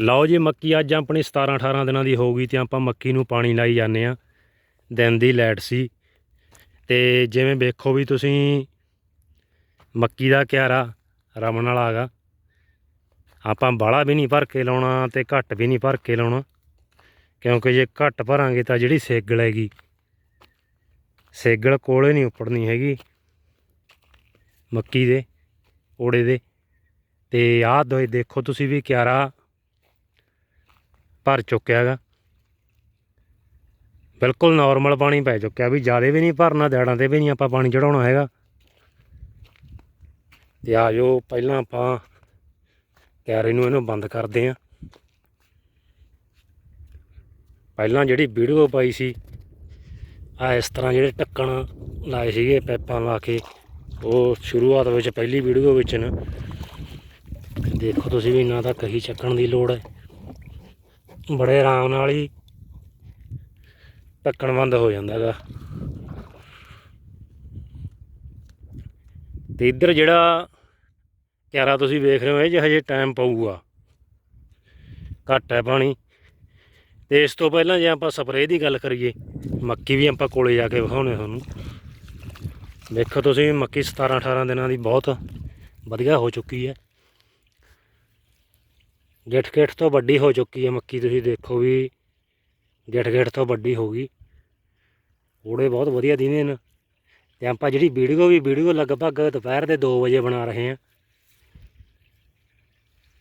ਲਓ ਜੀ, ਮੱਕੀ ਅੱਜ ਆਪਣੀ 17 18 ਦਿਨਾਂ ਦੀ ਹੋ ਗਈ ਤੇ ਆਪਾਂ ਮੱਕੀ ਨੂੰ ਪਾਣੀ ਲਾਈ ਜਾਂਦੇ ਆ ਦਿਨ ਦੀ ਲੈਟ ਸੀ। ਤੇ ਜਿਵੇਂ ਵੇਖੋ ਵੀ ਤੁਸੀਂ ਮੱਕੀ ਦਾ ਕਿਆਰਾ ਰਮਣ ਵਾਲਾ ਹੈਗਾ। ਆਪਾਂ ਬਾਲਾ ਵੀ ਨਹੀਂ ਭਰ ਕੇ ਲਾਉਣਾ ਤੇ ਘੱਟ ਵੀ ਨਹੀਂ ਭਰ ਕੇ ਲਾਉਣਾ। ਕਿਉਂਕਿ ਜੇ ਘੱਟ ਭਰਾਂਗੇ ਤਾਂ ਜਿਹੜੀ ਸੇਗਲ ਹੈਗੀ, ਸੇਗਲ ਕੋਲੇ ਨਹੀਂ ਉੱਪੜਨੀ ਹੈਗੀ। ਮੱਕੀ ਦੇ, ਓੜੇ ਦੇ। ਤੇ ਆਹ ਦੋਏ ਦੇਖੋ ਤੁਸੀਂ ਵੀ ਕਿਆਰਾ ਭਰ ਚੁੱਕਿਆ ਹੈਗਾ। ਬਿਲਕੁਲ ਨਾਰਮਲ ਪਾਣੀ ਪੈ ਚੁੱਕਿਆ ਵੀ ਜ਼ਿਆਦਾ ਵੀ ਨਹੀਂ ਭਰਨਾ, ਦਿਹਾੜਾਂ ਤੇ ਵੀ ਨਹੀਂ ਆਪਾਂ ਪਾਣੀ ਚੜਾਉਣਾ ਹੈਗਾ। ਤੇ ਆ ਜੋ ਪਹਿਲਾਂ ਆਪਾਂ ਕਿਆਰੇ ਨੂੰ ਇਹਨੂੰ ਬੰਦ ਕਰਦੇ ਆਂ ਪਹਿਲਾਂ ਜਿਹੜੀ ਵੀਡੀਓ ਪਾਈ ਸੀ ਆ ਇਸ ਤਰ੍ਹਾਂ ਜਿਹੜੇ ਢੱਕਣ ਲਾਏ ਸੀਗੇ ਪੈਪਾਂ ਲਾ ਕੇ, ਉਹ ਸ਼ੁਰੂਆਤ ਵਿੱਚ ਪਹਿਲੀ ਵੀਡੀਓ ਵਿੱਚ ਨਾ। ਦੇਖੋ ਤੁਸੀਂ ਵੀ ਨਾ ਤਾਂ ਕਹੀ ਚੱਕਣ ਦੀ ਲੋੜ ਹੈ। ਬੜੇ ਆਰਾਮ ਨਾਲ ਹੀ ਢੱਕਣ ਬੰਦ ਹੋ ਜਾਂਦਾ ਹੈਗਾ ਤੇ ਇੱਧਰ ਜਿਹੜਾ ਕਿਆਰਾ ਤੁਸੀਂ ਵੇਖ ਰਹੇ ਹੋ, ਇਹ 'ਚ ਹਜੇ ਟਾਈਮ ਪਊਗਾ। ਘੱਟ ਹੈ ਪਾਣੀ। ਤੇ ਇਸ ਤੋਂ ਪਹਿਲਾਂ ਜੇ ਆਪਾਂ ਸਪਰੇਅ ਦੀ ਗੱਲ ਕਰੀਏ, ਮੱਕੀ ਵੀ ਆਪਾਂ ਕੋਲੇ ਜਾ ਕੇ ਵਿਖਾਉਣੇ ਤੁਹਾਨੂੰ। ਦੇਖੋ ਤੁਸੀਂ ਮੱਕੀ 17 18 ਦਿਨਾਂ ਦੀ ਬਹੁਤ ਵਧੀਆ ਹੋ ਚੁੱਕੀ ਹੈ। ਗਿੱਠ ਗਿੱਠ ਤੋਂ ਵੱਡੀ ਹੋ ਚੁੱਕੀ ਹੈ ਮੱਕੀ, ਤੁਸੀਂ ਦੇਖੋ ਵੀ ਗਿੱਠ ਗਿੱਠ ਤੋਂ ਵੱਡੀ ਹੋ ਗਈ। ਓੜੇ ਬਹੁਤ ਵਧੀਆ ਦਿਨੇ ਨੇ। ਤੇ ਆਪਾਂ ਜਿਹੜੀ ਵੀਡੀਓ ਵੀ, ਵੀਡੀਓ ਲਗਭਗ ਦੁਪਹਿਰ ਦੇ 2 ਵਜੇ ਬਣਾ ਰਹੇ ਹਾਂ।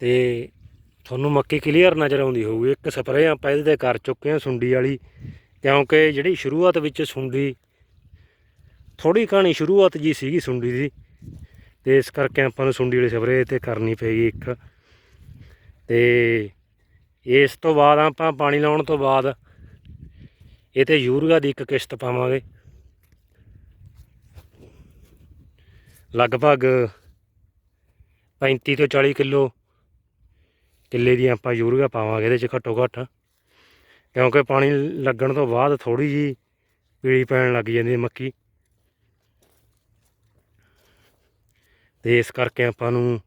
ਤੇ ਤੁਹਾਨੂੰ ਮੱਕੀ ਕਲੀਅਰ ਨਜ਼ਰ ਆਉਂਦੀ ਹੋਊਗੀ। ਇੱਕ ਸਪਰੇਅ ਆਪਾਂ ਇਹਦੇ ਤੇ ਕਰ ਚੁੱਕੇ ਹਾਂ ਸੁੰਡੀ ਵਾਲੀ, ਕਿਉਂਕਿ ਜਿਹੜੀ ਸ਼ੁਰੂਆਤ ਵਿੱਚ ਸੁੰਡੀ ਥੋੜੀ ਕਹਾਣੀ ਸ਼ੁਰੂਆਤ ਜੀ ਸੀਗੀ ਸੁੰਡੀ ਦੀ। ਤੇ ਇਸ ਕਰਕੇ ਆਪਾਂ ਨੂੰ ਸੁੰਡੀ ਵਾਲੀ ਸਪਰੇਅ ਤੇ ਕਰਨੀ ਪਏਗੀ ਇੱਕ। ਤੇ ਇਸ ਤੋਂ ਬਾਅਦ ਆਪਾਂ ਪਾਣੀ ਲਾਉਣ ਤੋਂ ਬਾਅਦ ਇਹ ਤੇ ਯੂਰੀਆ ਦੀ ਇੱਕ ਕਿਸ਼ਤ ਪਾਵਾਂਗੇ। ਲਗਭਗ 35 ਤੋਂ 40 ਕਿਲੋ ਕਿੱਲੇ ਦੀ ਆਪਾਂ ਯੂਰੀਆ ਪਾਵਾਂਗੇ ਇਹਦੇ ਚ ਘੱਟੋ ਘੱਟ। ਕਿਉਂਕਿ ਪਾਣੀ ਲੱਗਣ ਤੋਂ ਬਾਅਦ ਥੋੜੀ ਜੀ ਪੀਲੀ ਪੈਣ ਲੱਗ ਜਾਂਦੀ ਹੈ ਮੱਕੀ। ਤੇ ਇਸ ਕਰਕੇ ਆਪਾਂ ਨੂੰ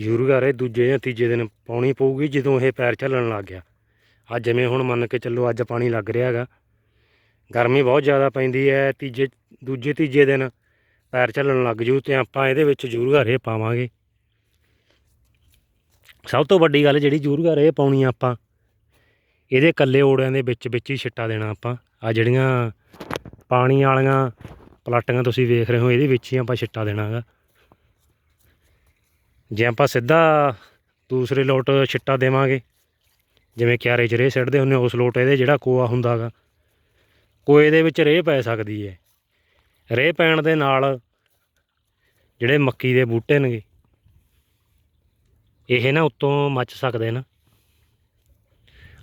ਯੂਰੀਆ ਰੇ ਦੂਜੇ ਜਾਂ ਤੀਜੇ ਦਿਨ ਪਾਉਣੀ ਪਊਗੀ, ਜਦੋਂ ਇਹ ਪੈਰ ਝੱਲਣ ਲੱਗ ਗਿਆ। ਅੱਜ ਜਿਵੇਂ ਹੁਣ ਮੰਨ ਕੇ ਚੱਲੋ ਅੱਜ ਪਾਣੀ ਲੱਗ ਰਿਹਾ ਹੈਗਾ। ਗਰਮੀ ਬਹੁਤ ਜ਼ਿਆਦਾ ਪੈਂਦੀ ਹੈ, ਤੀਜੇ, ਦੂਜੇ, ਤੀਜੇ ਦਿਨ ਪੈਰ ਝੱਲਣ ਲੱਗ ਜੂ, ਤੇ ਆਪਾਂ ਇਹਦੇ ਵਿੱਚ ਯੂਰੀਆ ਰੇ ਪਾਵਾਂਗੇ। ਸਭ ਤੋਂ ਵੱਡੀ ਗੱਲ ਜਿਹੜੀ ਯੂਰੀਆ ਰੇ ਪਾਉਣੀ ਆ ਆਪਾਂ, ਇਹਦੇ ਕੱਲੇ ਓੜਿਆਂ ਦੇ ਵਿੱਚ ਵਿੱਚ ਹੀ ਛਿੱਟਾ ਦੇਣਾ ਆਪਾਂ। ਆ ਜਿਹੜੀਆਂ ਪਾਣੀ ਵਾਲੀਆਂ ਪਲਾਟੀਆਂ ਤੁਸੀਂ ਵੇਖ ਰਹੇ ਹੋ, ਇਹਦੇ ਵਿੱਚ ਹੀ ਆਪਾਂ ਛਿੱਟਾ ਦੇਣਾ ਹੈਗਾ। ਜੇ ਆਪਾਂ ਸਿੱਧਾ ਦੂਸਰੇ ਲੋਟ ਛਿੱਟਾ ਦੇਵਾਂਗੇ, ਜਿਵੇਂ ਕਿਆਰੇ 'ਚ ਰੇਹ ਸਿੱਟਦੇ ਹੁੰਦੇ ਉਸ ਲੋਟ ਇਹਦੇ ਜਿਹੜਾ ਕੋਆ ਹੁੰਦਾਗਾ, ਕੋਏ ਦੇ ਵਿੱਚ ਰੇਹ ਪੈ ਸਕਦੀ ਹੈ ਰੇਹ ਪੈਣ ਦੇ ਨਾਲ ਜਿਹੜੇ ਮੱਕੀ ਦੇ ਬੂਟੇ ਨੇਗੇ, ਇਹ ਨਾ ਉੱਤੋਂ ਮੱਚ ਸਕਦੇ ਨਾ।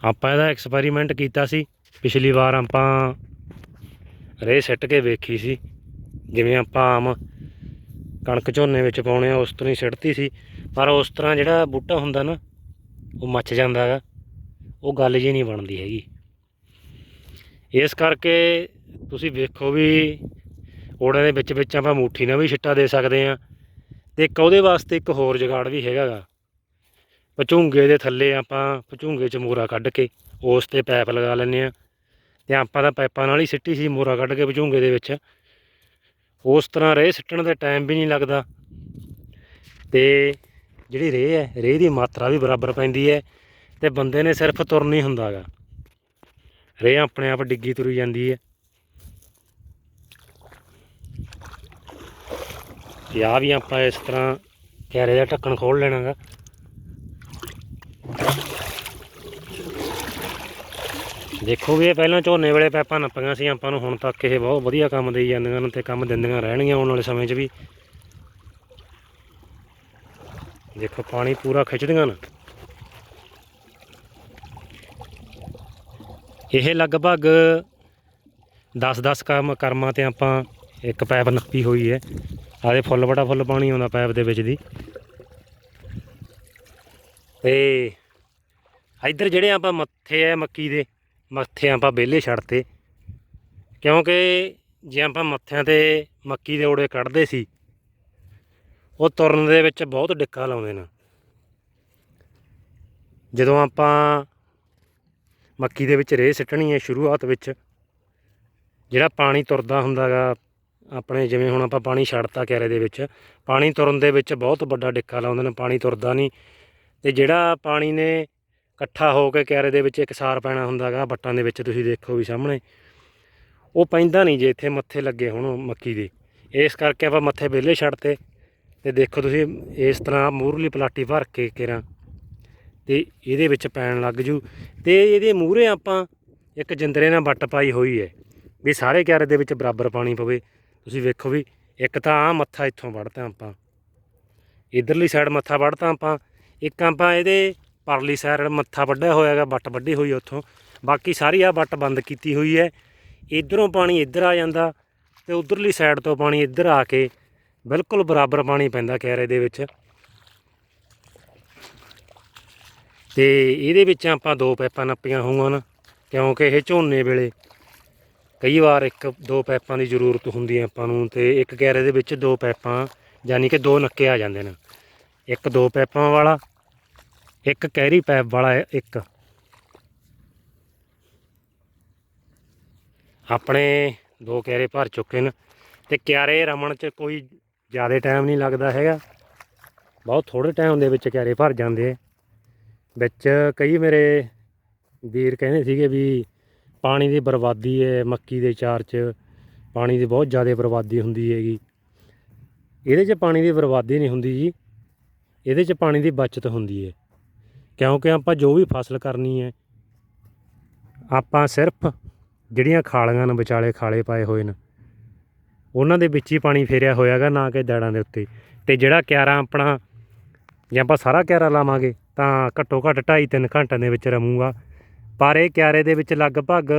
ਆਪਾਂ ਇਹਦਾ ਐਕਸਪੈਰੀਮੈਂਟ ਕੀਤਾ ਸੀ, ਪਿਛਲੀ ਵਾਰ ਆਪਾਂ ਰੇਹ ਸਿੱਟ ਕੇ ਵੇਖੀ ਸੀ, ਜਿਵੇਂ ਆਪਾਂ ਆਮ ਕਣਕ ਝੋਨੇ ਵਿੱਚ ਪਾਉਣੇ ਆ, ਉਸ ਤਰ੍ਹਾਂ ਹੀ ਸਿੱਟਤੀ ਸੀ। ਪਰ ਉਸ ਤਰ੍ਹਾਂ ਜਿਹੜਾ ਬੂਟਾ ਹੁੰਦਾ ਨਾ, ਉਹ ਮੱਚ ਜਾਂਦਾ ਹੈਗਾ। ਉਹ ਗੱਲ ਜੀ ਨਹੀਂ ਬਣਦੀ ਹੈਗੀ। ਇਸ ਕਰਕੇ ਤੁਸੀਂ ਵੇਖੋ ਵੀ ਓੜਾਂ ਦੇ ਵਿੱਚ ਵਿੱਚ ਆਪਾਂ ਮੁੱਠੀ ਨਾਲ ਵੀ ਛਿੱਟਾ ਦੇ ਸਕਦੇ ਆ ਤੇ ਇੱਕ ਉਹਦੇ ਵਾਸਤੇ ਇੱਕ ਹੋਰ ਜੁਗਾੜ ਵੀ ਹੈਗਾਗਾ ਪਚੂੰਗੇ ਦੇ ਥੱਲੇ ਆਪਾਂ ਪਚੂੰਗੇ 'ਚ ਮੋਰਾ ਕੱਢ ਕੇ ਉਸ ਤੇ ਪੈਪ ਲਗਾ ਲੈਂਦੇ ਆ ਤੇ ਆਪਾਂ ਤਾਂ ਪੈਪਾਂ ਨਾਲ ਹੀ ਸਿੱਟੀ ਸੀ, ਮੋਰਾ ਕੱਢ ਕੇ ਪਚੂੰਗੇ ਦੇ ਵਿੱਚ। ਉਸ ਤਰ੍ਹਾਂ ਰੇਹ, ਸਿੱਟਣ ਦੇ ਟਾਈਮ ਵੀ ਨਹੀਂ ਲੱਗਦਾ। ਤੇ ਜਿਹੜੀ ਰੇਹ ਹੈ ਰੇਹ ਦੀ ਮਾਤਰਾ ਵੀ ਬਰਾਬਰ ਪੈਂਦੀ ਹੈ ਤੇ ਬੰਦੇ ਨੇ ਸਿਰਫ ਤੁਰਨਾ ਹੀ ਹੁੰਦਾਗਾ ਰੇਹ ਆਪਣੇ ਆਪ ਡਿੱਗੀ ਤੁਰੀ ਜਾਂਦੀ ਹੈ। ਤੇ ਆ ਵੀ ਆਪਾਂ ਇਸ ਤਰ੍ਹਾਂ ਕੈਰੇ ਦਾ ਢੱਕਣ ਖੋਲ ਲੈਣਾਗਾ। ਦੇਖੋ ਵੀ ਇਹ ਪਹਿਲਾਂ ਝੋਨੇ ਵੇਲੇ ਪੈਪਾਂ ਨੱਪੀਆਂ ਸੀ, ਆਪਾਂ ਨੂੰ ਹੁਣ ਤੱਕ ਇਹ ਬਹੁਤ ਵਧੀਆ ਕੰਮ ਦੇਈ ਜਾਂਦੀਆਂ ਨੇ ਤੇ ਕੰਮ ਦਿੰਦੀਆਂ ਰਹਿਣਗੀਆਂ ਆਉਣ ਵਾਲੇ ਸਮੇਂ 'ਚ ਵੀ। ਦੇਖੋ ਪਾਣੀ ਪੂਰਾ ਖਿੱਚਦੀਆਂ ਨਾ। ਇਹ ਲਗਭਗ 10-10 ਕੰਮ ਕਰਮਾਂ ਤੇ ਆਪਾਂ ਇੱਕ ਪੈਪ ਨੱਪੀ ਹੋਈ ਹੈ। ਆਦੇ ਫੁੱਲ, ਬੜਾ ਫੁੱਲ ਪਾਣੀ ਆਉਂਦਾ ਪੈਪ ਦੇ ਵਿੱਚ ਦੀ। ਤੇ ਇੱਧਰ ਜਿਹੜੇ ਆਪਾਂ ਮੱਥੇ ਆ, ਮੱਕੀ ਦੇ ਮੱਥੇ ਆਪਾਂ ਵਿਹਲੇ ਛੱਡਤੇ। ਕਿਉਂਕਿ ਜੇ ਆਪਾਂ ਮੱਥਿਆਂ ਤੇ ਮੱਕੀ ਦੇ ਓੜੇ ਕੱਢਦੇ ਸੀ, ਉਹ ਤੁਰਨ ਦੇ ਵਿੱਚ ਬਹੁਤ ਡਿੱਕਾ ਲਾਉਂਦੇ ਨੇ। ਜਦੋਂ ਆਪਾਂ ਮੱਕੀ ਦੇ ਵਿੱਚ ਰੇਹ ਸਿੱਟਣੀ ਹੈ ਸ਼ੁਰੂਆਤ ਵਿੱਚ, ਜਿਹੜਾ ਪਾਣੀ ਤੁਰਦਾ ਹੁੰਦਾਗਾ ਆਪਣੇ ਜਿਵੇਂ ਹੁਣ ਆਪਾਂ ਪਾਣੀ ਛੱਡਤਾ ਕਿਆਰੇ ਦੇ ਵਿੱਚ, ਪਾਣੀ ਤੁਰਨ ਦੇ ਵਿੱਚ ਬਹੁਤ ਵੱਡਾ ਡਿੱਕਾ ਲਾਉਂਦੇ ਨੇ, ਪਾਣੀ ਤੁਰਦਾ ਨਹੀਂ। ਤੇ ਜਿਹੜਾ ਪਾਣੀ ਨੇ ਇਕੱਠਾ ਹੋ ਕੇ ਕਿਆਰੇ ਦੇ ਵਿੱਚ ਇੱਕ ਸਾਰ ਪੈਣਾ ਹੁੰਦਾਗਾ ਵੱਟਾਂ ਦੇ ਵਿੱਚ ਤੁਸੀਂ ਦੇਖੋ ਵੀ ਸਾਹਮਣੇ। ਉਹ ਪੈਂਦਾ ਨਹੀਂ ਜੇ ਇੱਥੇ ਮੱਥੇ ਲੱਗੇ ਹੁਣ ਮੱਕੀ ਦੇ। ਇਸ ਕਰਕੇ ਆਪਾਂ ਮੱਥੇ ਵਿਹਲੇ ਛੱਡਤੇ ਤੇ ਦੇਖੋ ਤੁਸੀਂ ਇਸ ਤਰ੍ਹਾਂ ਮੂਰਲੀ ਪਲਾਟੀ ਭਰ ਕੇ ਕੇਰਾਂ ਤੇ ਇਹਦੇ ਵਿੱਚ ਪੈਣ ਲੱਗ ਜੂ। ਤੇ ਇਹਦੇ ਮੂਹਰੇ ਆਪਾਂ ਇੱਕ ਜਿੰਦਰੇ ਨਾਲ ਵੱਟ ਪਾਈ ਹੋਈ ਹੈ ਵੀ ਸਾਰੇ ਕਿਆਰੇ ਦੇ ਵਿੱਚ ਬਰਾਬਰ ਪਾਣੀ ਪਵੇ। ਤੁਸੀਂ ਵੇਖੋ ਵੀ ਇੱਕ ਤਾਂ ਆ ਮੱਥਾ ਇੱਥੋਂ ਵੜਤਾ ਆਪਾਂ। ਇਧਰਲੀ ਸਾਈਡ ਮੱਥਾ ਵੜਤਾ ਆਪਾਂ। ਇੱਕ ਆਪਾਂ ਇਹਦੇ ਪਰਲੀ ਸਾਈਡ ਮੱਥਾ ਵੱਢਿਆ ਹੋਇਆ ਹੋਇਆਗਾ, ਵੱਟ ਵੱਢੀ ਹੋਈ ਉੱਥੋਂ। ਬਾਕੀ ਸਾਰੀ ਆ ਵੱਟ ਬੰਦ ਕੀਤੀ ਹੋਈ ਹੈ। ਇਧਰੋਂ ਪਾਣੀ ਇੱਧਰ ਆ ਜਾਂਦਾ ਤੇ ਉਧਰਲੀ ਸਾਈਡ ਤੋਂ ਪਾਣੀ ਇੱਧਰ ਆ ਕੇ ਬਿਲਕੁਲ ਬਰਾਬਰ ਪਾਣੀ ਪੈਂਦਾ ਕੈਰੇ ਦੇ ਵਿੱਚ। ਤੇ ਇਹਦੇ ਵਿੱਚ ਆਪਾਂ ਦੋ ਪੈਪਾਂ ਨੱਪੀਆਂ ਹੋਈਆਂ ਨੇ, ਕਿਉਂਕਿ ਇਹ ਝੋਨੇ ਵੇਲੇ ਕਈ ਵਾਰ ਇੱਕ ਦੋ ਪੈਪਾਂ ਦੀ ਜ਼ਰੂਰਤ ਹੁੰਦੀ ਹੈ ਆਪਾਂ ਨੂੰ ਤੇ ਇੱਕ ਕੈਰੇ ਦੇ ਵਿੱਚ ਦੋ ਪੈਪਾਂ ਯਾਨੀ ਕਿ ਦੋ ਨੱਕੇ ਆ ਜਾਂਦੇ ਨੇ। ਇੱਕ ਦੋ ਪੈਪਾਂ ਵਾਲਾ ਇੱਕ ਕੈਰੀ ਪੈਪ ਵਾਲਾ ਹੈ, ਇੱਕ। ਆਪਣੇ ਦੋ ਕਿਆਰੇ ਭਰ ਚੁੱਕੇ ਨੇ ਤੇ ਕਿਆਰੇ ਰਮਣ ਚ ਕੋਈ ਜ਼ਿਆਦਾ ਟਾਈਮ ਨਹੀਂ ਲੱਗਦਾ ਹੈਗਾ। ਬਹੁਤ ਥੋੜੇ ਟਾਈਮ ਦੇ ਵਿੱਚ ਕਿਆਰੇ ਭਰ ਜਾਂਦੇ ਵਿੱਚ ਕਈ ਮੇਰੇ ਵੀਰ ਕਹਿੰਦੇ ਸੀਗੇ ਵੀ ਪਾਣੀ ਦੀ ਬਰਬਾਦੀ ਹੈ, ਮੱਕੀ ਦੇ ਚਾਰ 'ਚ ਪਾਣੀ ਦੀ ਬਹੁਤ ਜ਼ਿਆਦਾ ਬਰਬਾਦੀ ਹੁੰਦੀ ਹੈਗੀ। ਇਹਦੇ 'ਚ ਪਾਣੀ ਦੀ ਬਰਬਾਦੀ ਨਹੀਂ ਹੁੰਦੀ ਜੀ। ਇਹਦੇ 'ਚ ਪਾਣੀ ਦੀ ਬਚਤ ਹੁੰਦੀ ਹੈ। ਕਿਉਂਕਿ ਆਪਾਂ ਜੋ ਵੀ ਫਸਲ ਕਰਨੀ ਹੈ, ਆਪਾਂ ਸਿਰਫ ਜਿਹੜੀਆਂ ਖਾਲੀਆਂ ਨੇ, ਵਿਚਾਲੇ ਖਾਲੇ ਪਾਏ ਹੋਏ ਨੇ, ਉਹਨਾਂ ਦੇ ਵਿੱਚ ਹੀ ਪਾਣੀ ਫੇਰਿਆ ਹੋਇਆਗਾ, ਨਾ ਕਿ ਦੜਾਂ ਦੇ ਉੱਤੇ। ਤੇ ਜਿਹੜਾ ਕਿਆਰਾ ਆਪਣਾ, ਜੇ ਆਪਾਂ ਸਾਰਾ ਕਿਆਰਾ ਲਾਵਾਂਗੇ, ਤਾਂ ਘੱਟੋ ਘੱਟ 2.5 3 ਘੰਟਿਆਂ ਦੇ ਵਿੱਚ ਰਮੂਗਾ। ਪਰ ਇਹ ਕਿਆਰੇ ਦੇ ਵਿੱਚ ਲਗਭਗ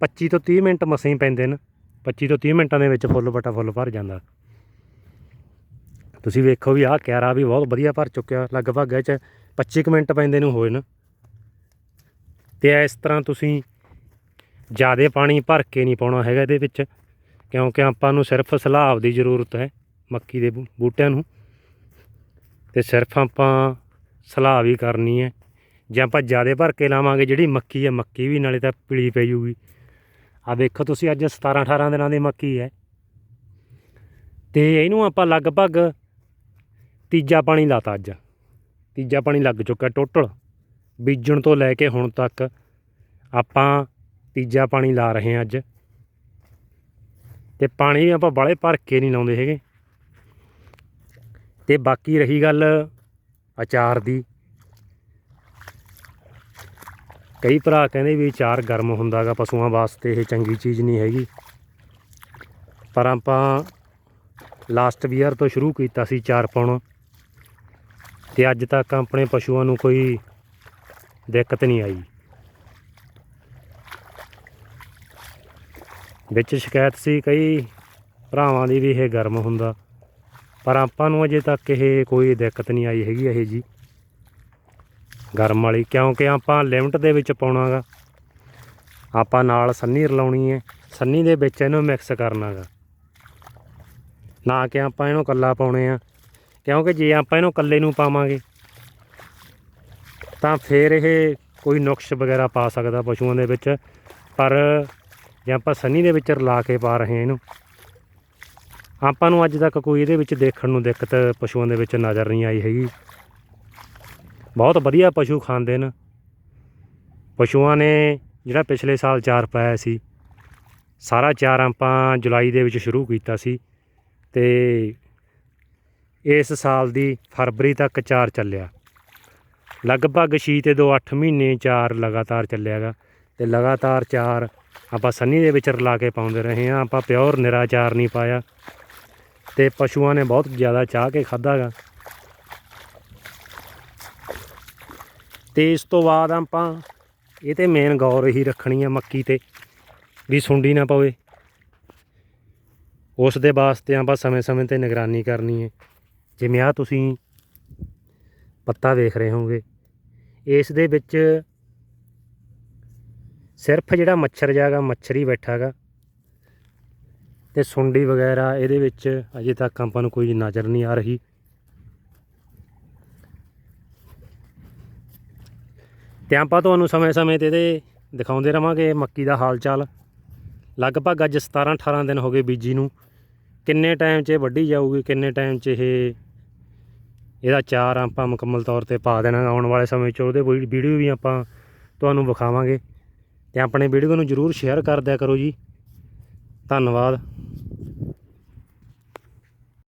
25 ਤੋਂ 30 ਮਿੰਟ ਮਸੀਂ ਪੈਂਦੇ ਨੇ। 25 ਤੋਂ 30 ਮਿੰਟਾਂ ਦੇ ਵਿੱਚ ਫੁੱਲ ਬਟਾ ਫੁੱਲ ਭਰ ਜਾਂਦਾ। ਤੁਸੀਂ ਵੇਖੋ ਵੀ ਆਹ ਕਿਆਰਾ ਵੀ ਬਹੁਤ ਵਧੀਆ ਭਰ ਚੁੱਕਿਆ। ਲਗਭਗ ਇਹ ਚ 25 ਕੁ ਮਿੰਟ ਪੈਂਦੇ ਨੂੰ ਹੋਏ ਨਾ। ਤੇ ਇਸ ਤਰ੍ਹਾਂ ਤੁਸੀਂ ਜ਼ਿਆਦਾ ਪਾਣੀ ਭਰ ਕੇ ਨਹੀਂ ਪਾਉਣਾ ਹੈਗਾ ਇਹਦੇ ਵਿੱਚ, ਕਿਉਂਕਿ ਆਪਾਂ ਨੂੰ ਸਿਰਫ ਸਲਾਬ ਦੀ ਜ਼ਰੂਰਤ ਹੈ ਮੱਕੀ ਦੇ ਬੂ- ਬੂਟਿਆਂ ਨੂੰ। ਤੇ ਸਿਰਫ ਆਪਾਂ ਸਲਾਹ ਵੀ ਕਰਨੀ ਹੈ। ਜੇ ਆਪਾਂ ਜ਼ਿਆਦਾ ਭਰ ਕੇ ਲਾਵਾਂਗੇ, ਜਿਹੜੀ ਮੱਕੀ ਹੈ, ਮੱਕੀ ਵੀ ਨਾਲੇ ਤਾਂ ਪੀਲੀ ਪੈ ਜੂਗੀ। ਆ ਦੇਖੋ ਤੁਸੀਂ ਅੱਜ 17 18 ਦਿਨਾਂ ਦੀ ਮੱਕੀ ਹੈ। ਤੇ ਇਹਨੂੰ ਆਪਾਂ ਲਗਭਗ ਤੀਜਾ ਪਾਣੀ ਲਾਤਾ ਅੱਜ। ਤੀਜਾ ਪਾਣੀ ਲੱਗ ਚੁੱਕਾ ਟੋਟਲ। ਬੀਜਣ ਤੋਂ ਲੈ ਕੇ ਹੁਣ ਤੱਕ ਆਪਾਂ ਤੀਜਾ ਪਾਣੀ ਲਾ ਰਹੇ ਹਾਂ ਅੱਜ। ਤੇ ਪਾਣੀ ਵੀ ਆਪਾਂ ਬਾਲੇ ਭਰ ਕੇ ਨਹੀਂ ਲਾਉਂਦੇ ਹੈਗੇ। ਤੇ ਬਾਕੀ ਰਹੀ ਗੱਲ ਅਚਾਰ ਦੀ। ਕਈ ਭਰਾ ਕਹਿੰਦੇ ਵੀ ਅਚਾਰ ਗਰਮ ਹੁੰਦਾਗਾ ਪਸ਼ੂਆਂ ਵਾਸਤੇ, ਇਹ ਚੰਗੀ ਚੀਜ਼ ਨਹੀਂ ਹੈਗੀ। ਪਰ ਆਪਾਂ ਲਾਸਟ ਵੀਅਰ ਤੋਂ ਸ਼ੁਰੂ ਕੀਤਾ ਸੀ ਚਾਰ ਪਾਉਣਾ। ਤੇ ਅੱਜ ਤੱਕ ਆਪਣੇ ਪਸ਼ੂਆਂ ਨੂੰ ਕੋਈ ਦਿੱਕਤ ਨਹੀਂ ਆਈ। ਵਿੱਚ ਸ਼ਿਕਾਇਤ ਸੀ ਕਈ ਭਰਾਵਾਂ ਦੀ ਵੀ ਇਹ ਗਰਮ ਹੁੰਦਾ, ਪਰ ਆਪਾਂ ਨੂੰ ਅਜੇ ਤੱਕ ਇਹ ਕੋਈ ਦਿੱਕਤ ਨਹੀਂ ਆਈ ਹੈਗੀ ਇਹ ਜੀ ਗਰਮ ਵਾਲੀ, ਕਿਉਂਕਿ ਆਪਾਂ ਲਿਮਟ ਦੇ ਵਿੱਚ ਪਾਉਣਾਗਾ। ਆਪਾਂ ਨਾਲ ਸੰਨੀ ਰਲਾਉਣੀ ਹੈ, ਸੰਨੀ ਦੇ ਵਿੱਚ ਇਹਨੂੰ ਮਿਕਸ ਕਰਨਾਗਾ। ਨਾ ਕਿ ਆਪਾਂ ਇਹਨੂੰ ਕੱਲਾ ਪਾਉਣੇ ਆ। ਕਿਉਂਕਿ ਜੇ ਆਪਾਂ ਇਹਨੂੰ ਇਕੱਲੇ ਨੂੰ ਪਾਵਾਂਗੇ, ਤਾਂ ਫਿਰ ਇਹ ਕੋਈ ਨੁਕਸ ਵਗੈਰਾ ਪਾ ਸਕਦਾ ਪਸ਼ੂਆਂ ਦੇ ਵਿੱਚ। ਪਰ ਜੇ ਆਪਾਂ ਸੰਨੀ ਦੇ ਵਿੱਚ ਰਲਾ ਕੇ ਪਾ ਰਹੇ ਹਾਂ ਇਹਨੂੰ, ਆਪਾਂ ਨੂੰ ਅੱਜ ਤੱਕ ਕੋਈ ਇਹਦੇ ਵਿੱਚ ਦੇਖਣ ਨੂੰ ਦਿੱਕਤ ਪਸ਼ੂਆਂ ਦੇ ਵਿੱਚ ਨਜ਼ਰ ਨਹੀਂ ਆਈ ਹੈਗੀ। ਬਹੁਤ ਵਧੀਆ ਪਸ਼ੂ ਖਾਂਦੇ ਨੇ। ਪਸ਼ੂਆਂ ਨੇ ਜਿਹੜਾ ਪਿਛਲੇ ਸਾਲ ਚਾਰ ਪਾਇਆ ਸੀ, ਸਾਰਾ ਚਾਰ ਆਪਾਂ ਜੁਲਾਈ ਦੇ ਵਿੱਚ ਸ਼ੁਰੂ ਕੀਤਾ ਸੀ ਤੇ ਇਸ ਸਾਲ ਦੀ ਫਰਵਰੀ ਤੱਕ ਚਾਰ ਚੱਲਿਆ। ਲਗਭਗ 6 ਤੇ 2 8 ਮਹੀਨੇ ਚਾਰ ਲਗਾਤਾਰ ਚੱਲਿਆਗਾ। ਤੇ ਲਗਾਤਾਰ ਚਾਰ ਆਪਾਂ ਸੰਨੀ ਦੇ ਵਿੱਚ ਰਲਾ ਕੇ ਪਾਉਂਦੇ ਰਹੇ ਹਾਂ। ਆਪਾਂ ਪਿਓਰ ਨਿਰਾਚਾਰ ਨਹੀਂ ਪਾਇਆ। ਤੇ ਪਸ਼ੂਆਂ ਨੇ ਬਹੁਤ ਜ਼ਿਆਦਾ ਚਾਹ ਕੇ ਖਾਦਾਗਾ ਤੇ ਇਸ ਤੋਂ ਬਾਅਦ ਆਪਾਂ ਇਹ ਤੇ ਮੇਨ ਗੌਰ ਹੀ ਰੱਖਣੀ ਆ ਮੱਕੀ ਤੇ, ਵੀ ਸੁੰਡੀ ਨਾ ਪਵੇ। ਉਸ ਦੇ ਵਾਸਤੇ ਆਪਾਂ ਸਮੇਂ-ਸਮੇਂ ਤੇ ਨਿਗਰਾਨੀ ਕਰਨੀ ਹੈ ਜਿਵੇਂ ਆ ਤੁਸੀਂ ਪੱਤਾ ਵੇਖ ਰਹੇ ਹੋਵੋਗੇ, ਇਸ ਦੇ ਵਿੱਚ ਸਿਰਫ ਜਿਹੜਾ ਮੱਛਰ ਜਾਗਾ, ਮੱਛਰ ਹੀ ਬੈਠਾਗਾ। ਤੇ ਸੁੰਡੀ ਵਗੈਰਾ ਇਹਦੇ ਵਿੱਚ ਅਜੇ ਤੱਕ ਆਪਾਂ ਨੂੰ ਕੋਈ ਨਜ਼ਰ ਨਹੀਂ ਆ ਰਹੀ। ਤੇ ਆਪਾਂ ਤੁਹਾਨੂੰ ਸਮੇਂ-ਸਮੇਂ ਤੇ ਇਹਦੇ ਦਿਖਾਉਂਦੇ ਰਵਾਂਗੇ ਮੱਕੀ ਦਾ ਹਾਲ ਚਾਲ ਲਗਭਗ ਅੱਜ 17 18 ਦਿਨ ਹੋ ਗਏ ਬੀਜੀ ਨੂੰ। ਕਿੰਨੇ ਟਾਈਮ 'ਚ ਇਹ ਵੱਢੀ ਜਾਊਗੀ, ਕਿੰਨੇ ਟਾਈਮ 'ਚ ਇਹ ਇਹਦਾ ਚਾਰ ਆਪਾਂ ਮੁਕੰਮਲ ਤੌਰ ਤੇ ਪਾ ਦੇਣਾ ਆਉਣ ਵਾਲੇ ਸਮੇਂ 'ਚ, ਉਹਦੇ ਕੋਈ ਵੀਡੀਓ ਵੀ ਆਪਾਂ ਤੁਹਾਨੂੰ ਵਿਖਾਵਾਂਗੇ। ਤੇ ਆਪਣੇ ਵੀਡੀਓ ਨੂੰ ਜਰੂਰ ਸ਼ੇਅਰ ਕਰ ਦਿਆ ਕਰੋ ਜੀ। ਧੰਨਵਾਦ।